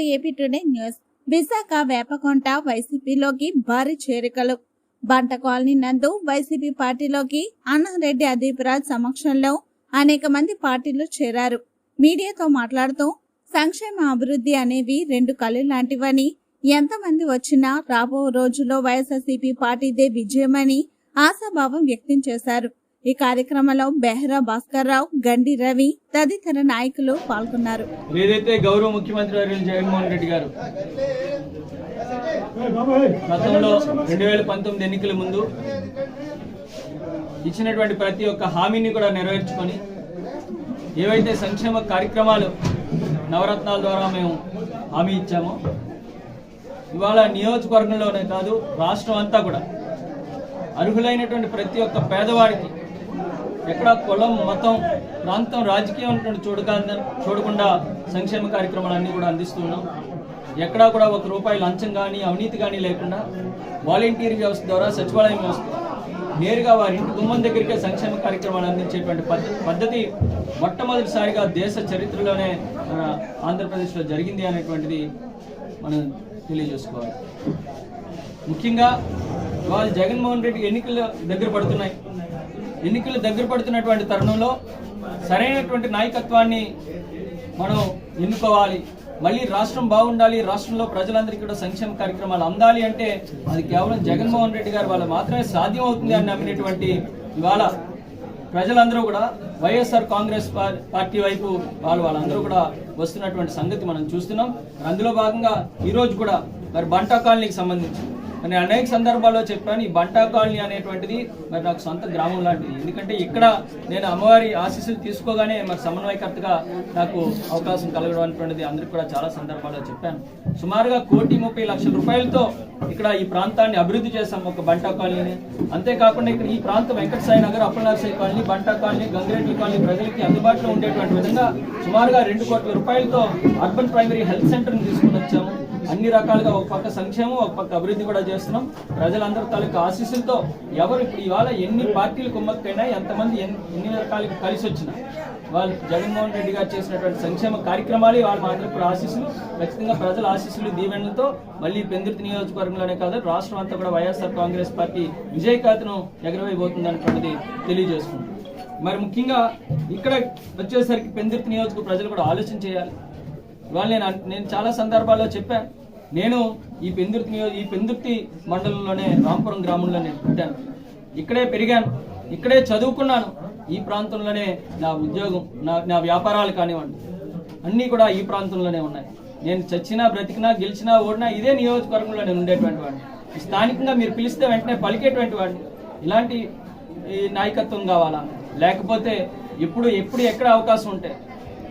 To AP today news. Visakha Vepagunta వైసీపీలోకి భారీ చేరికలు. బంట కాలనీ నందు వైసీపీ పార్టీలోకి అన్నారెడ్డి అదీపరాజ్ సమక్షంలో అనేక మంది పార్టీలు చేరారు. మీడియాతో మాట్లాడుతూ సంక్షేమ అభివృద్ధి అనేవి రెండు కళ్ళు లాంటివని ఎంతమంది వచ్చినా రాబో రోజుల్లో వైఎస్ఆర్సీపీ పార్టీదే విజయమని ఆశాభావం వ్యక్తం చేశారు. ఈ కార్యక్రమంలో బెహ్రా భాస్కర్ రావు గండి రవి తదితర నాయకులు పాల్గొన్నారు. ఏదైతే గౌరవ ముఖ్యమంత్రి వర్యులు జగన్మోహన్ రెడ్డి గారు గతంలో రెండు వేల పంతొమ్మిది ఎన్నికల ముందు ఇచ్చినటువంటి ప్రతి ఒక్క హామీని కూడా నెరవేర్చుకొని ఏవైతే సంక్షేమ కార్యక్రమాలు నవరత్నాల ద్వారా మేము హామీ ఇచ్చామో ఇవాళ నియోజకవర్గంలోనే కాదు రాష్ట్రం అంతా కూడా అర్హులైనటువంటి ప్రతి ఒక్క పేదవాడికి ఎక్కడ కులం మతం ప్రాంతం రాజకీయం ఉన్నటువంటి చూడక చూడకుండా సంక్షేమ కార్యక్రమాలన్నీ కూడా అందిస్తున్నాం ఎక్కడా కూడా ఒక రూపాయి లంచం కానీ అవినీతి కానీ లేకుండా వాలంటీర్ వ్యవస్థ ద్వారా సచివాలయం వ్యవస్థ నేరుగా వారి ఇంటి గుమ్మం దగ్గరికే సంక్షేమ కార్యక్రమాలు అందించేటువంటి పద్ధతి మొట్టమొదటిసారిగా దేశ చరిత్రలోనే మన ఆంధ్రప్రదేశ్లో జరిగింది అనేటువంటిది మనం తెలియజేసుకోవాలి. ముఖ్యంగా వాళ్ళు జగన్మోహన్ రెడ్డి ఎన్నికలు దగ్గర పడుతున్నాయి. ఎన్నికలు దగ్గర పడుతున్నటువంటి తరుణంలో సరైనటువంటి నాయకత్వాన్ని మనం ఎన్నుకోవాలి. మళ్ళీ రాష్ట్రం బాగుండాలి. రాష్ట్రంలో ప్రజలందరికీ కూడా సంక్షేమ కార్యక్రమాలు అందాలి అంటే అది కేవలం జగన్మోహన్ రెడ్డి గారు వాళ్ళు మాత్రమే సాధ్యం అవుతుంది అని నమ్మినటువంటి ఇవాళ ప్రజలందరూ కూడా వైఎస్ఆర్ కాంగ్రెస్ పార్టీ వైపు వాళ్ళు వాళ్ళందరూ కూడా వస్తున్నటువంటి సంగతి మనం చూస్తున్నాం. అందులో భాగంగా ఈరోజు కూడా మరి బంటా కాలనీకి సంబంధించి నేను అనేక సందర్భాల్లో చెప్పాను. ఈ బంటా కాలనీ అనేటువంటిది మరి నాకు సొంత గ్రామం లాంటిది. ఎందుకంటే ఇక్కడ నేను అమ్మవారి ఆశీస్సులు తీసుకోగానే మరి సమన్వయకర్తగా నాకు అవకాశం కలగడం అనేటువంటిది అందరికీ కూడా చాలా సందర్భాల్లో చెప్పాను. సుమారుగా కోటి ముప్పై లక్షల రూపాయలతో ఇక్కడ ఈ ప్రాంతాన్ని అభివృద్ధి చేశాం ఒక బంటా కాలనీని. అంతేకాకుండా ఇక్కడ ఈ ప్రాంతం Venkata Sai Nagar Appalanarasai colony Banta colony Gangireddy colony ప్రజలకి అందుబాటులో ఉండేటువంటి విధంగా సుమారుగా రెండు కోట్ల రూపాయలతో అర్బన్ ప్రైమరీ హెల్త్ సెంటర్ని తీసుకుని వచ్చాము. అన్ని రకాలుగా ఒక పక్క సంక్షేమం ఒక పక్క అభివృద్ధి కూడా చేస్తున్నాం. ప్రజలందరి తాలూకు ఆశీస్సులతో ఎవరు ఇప్పుడు ఇవాళ ఎన్ని పార్టీలు కుమ్మక్కైనా ఎంతమంది ఎన్ని ఎన్ని రకాలుగా కలిసి వచ్చినా వాళ్ళు జగన్మోహన్ రెడ్డి గారు చేసినటువంటి సంక్షేమ కార్యక్రమాలు వాళ్ళ మాత్రం ఆశీస్సులు. ఖచ్చితంగా ప్రజల ఆశీస్సులు దీవెనలతో మళ్ళీ పెందుర్తి నియోజకవర్గంలోనే కాదు రాష్ట్రం అంతా కూడా వైఎస్ఆర్ కాంగ్రెస్ పార్టీ విజయకాతను ఎగరవైపోతుంది అనేటువంటిది తెలియజేస్తుంది. మరి ముఖ్యంగా ఇక్కడ వచ్చేసరికి పెందిర్తి నియోజక ప్రజలు కూడా ఆలోచన చేయాలి. ఇవాళ నేను నేను చాలా సందర్భాల్లో చెప్పాను నేను ఈ పెందుర్తి నియో ఈ పెందుర్తి మండలంలోనే రాంపురం గ్రామంలో నేను పుట్టాను. ఇక్కడే పెరిగాను ఇక్కడే చదువుకున్నాను. ఈ ప్రాంతంలోనే నా ఉద్యోగం నా నా వ్యాపారాలు కానివ్వండి అన్నీ కూడా ఈ ప్రాంతంలోనే ఉన్నాయి. నేను చచ్చినా బ్రతికినా గెలిచినా ఓడినా ఇదే నియోజకవర్గంలో నేను ఉండేటువంటి వాడిని. స్థానికంగా మీరు పిలిస్తే వెంటనే పలికేటువంటి వాడిని. ఇలాంటి ఈ నాయకత్వం కావాలా? లేకపోతే ఎప్పుడు ఎప్పుడు ఎక్కడ అవకాశం ఉంటే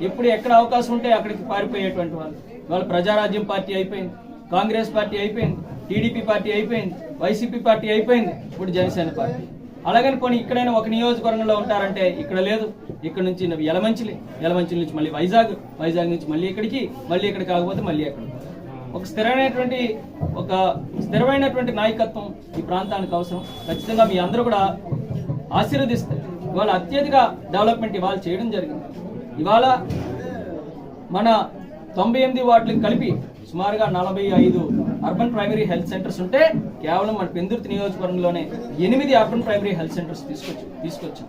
ఎప్పుడు ఎక్కడ అవకాశం ఉంటే అక్కడికి పారిపోయేటువంటి వాళ్ళు ఇవాళ ప్రజారాజ్యం పార్టీ అయిపోయింది కాంగ్రెస్ పార్టీ అయిపోయింది టీడీపీ పార్టీ అయిపోయింది వైసీపీ పార్టీ అయిపోయింది. ఇప్పుడు జనసేన పార్టీ. అలాగని పోనీ ఇక్కడైనా ఒక నియోజకవర్గంలో ఉంటారంటే ఇక్కడ లేదు. ఇక్కడ నుంచి ఎలమంచిలి ఎలమంచిలి నుంచి మళ్ళీ వైజాగ్. వైజాగ్ నుంచి మళ్ళీ ఇక్కడికి మళ్ళీ ఇక్కడ కాకపోతే మళ్ళీ అక్కడ ఒక స్థిరమైనటువంటి ఒక స్థిరమైనటువంటి నాయకత్వం ఈ ప్రాంతానికి అవసరం. ఖచ్చితంగా మీ అందరూ కూడా ఆశీర్వదిస్తారు ఇవాళ అత్యధిక డెవలప్మెంట్ ఇవాళ చేయడం జరిగింది. ఇవాళ మన తొంభై ఎనిమిది వార్డులకు కలిపి సుమారుగా నలభై ఐదు అర్బన్ ప్రైమరీ హెల్త్ సెంటర్స్ ఉంటే కేవలం మన పెందుర్తి నియోజకవర్గంలోనే ఎనిమిది అర్బన్ ప్రైమరీ హెల్త్ సెంటర్స్ తీసుకొచ్చి తీసుకొచ్చాం.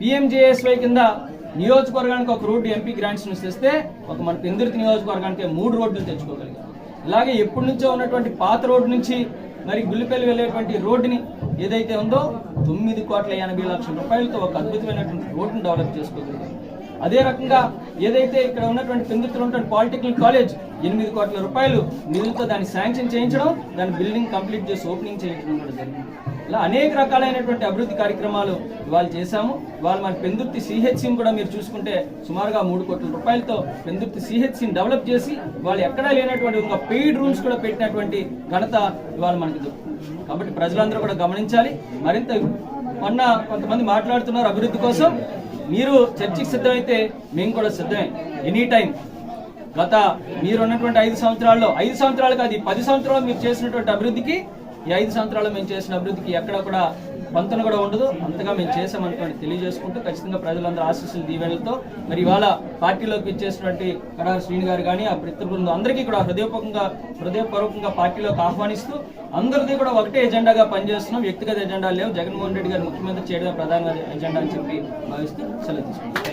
పిఎంజేఎస్వై కింద నియోజకవర్గానికి ఒక రోడ్డు ఎంపీ గ్రాంట్స్ నుంచి తెస్తే ఒక మన పెందుర్తి నియోజకవర్గానికి మూడు రోడ్లు తెచ్చుకోగలిగాం. ఇలాగే ఎప్పటి నుంచో ఉన్నటువంటి పాత రోడ్డు నుంచి మరి గుల్లిపల్లి వెళ్ళేటువంటి రోడ్డుని ఏదైతే ఉందో తొమ్మిది కోట్ల ఎనభై లక్షల రూపాయలతో ఒక అద్భుతమైనటువంటి రోడ్డును డెవలప్ చేసుకోగలిగాం. అదే రకంగా ఏదైతే ఇక్కడ ఉన్నటువంటి పెందుతులు ఉన్నటువంటి పాలిటెక్నిక్ కాలేజ్ ఎనిమిది కోట్ల రూపాయలు నిధులతో దాన్ని శాంక్షన్ చేయించడం దాని బిల్డింగ్ కంప్లీట్ చేసి ఓపెనింగ్ చేయించడం కూడా జరిగింది. ఇలా అనేక రకాలైనటువంటి అభివృద్ధి కార్యక్రమాలు ఇవాళ చేశాము. ఇవాళ మన పెందుర్తి సిహెచ్సిని కూడా మీరు చూసుకుంటే సుమారుగా మూడు కోట్ల రూపాయలతో పెందుర్తి సిహెచ్సిని డెవలప్ చేసి వాళ్ళు ఎక్కడా లేనటువంటి ఒక పెయిడ్ రూమ్స్ కూడా పెట్టినటువంటి ఘనత ఇవాళ మనకి దొరుకుతుంది. కాబట్టి ప్రజలందరూ కూడా గమనించాలి. మరింత మొన్న కొంతమంది మాట్లాడుతున్నారు అభివృద్ధి కోసం. మీరు చర్చికి సిద్ధమైతే మేము కూడా సిద్ధమే. Any time. గత మీరు ఉన్నటువంటి ఐదు సంవత్సరాల్లో ఐదు సంవత్సరాలు కాదు పది సంవత్సరాలు మీరు చేసినటువంటి అభివృద్ధికి ఈ ఐదు సంవత్సరాలు మేము చేసిన అభివృద్ధికి ఎక్కడ కూడా వంతన కూడా ఉండదు. అంతగా మేము చేసామనుకోండి తెలియజేసుకుంటూ ఖచ్చితంగా ప్రజలందరూ ఆశీస్సులు దీవెనలతో మరి ఇవాళ పార్టీలోకి ఇచ్చేసినటువంటి కడారి శ్రీని గారు కానీ ఆ మిత్ర బృందం అందరికీ కూడా హృదయపూర్వకంగా హృదయపూర్వకంగా పార్టీలోకి ఆహ్వానిస్తూ అందరిది కూడా ఒకటే ఎజెండాగా పనిచేస్తున్నాం. వ్యక్తిగత ఎజెండా లేవు. జగన్మోహన్ రెడ్డి గారు ముఖ్యమంత్రి చేయడమే ప్రధాన ఎజెండా అని చెప్పి భావిస్తూ సెలవు తీసుకుంటాం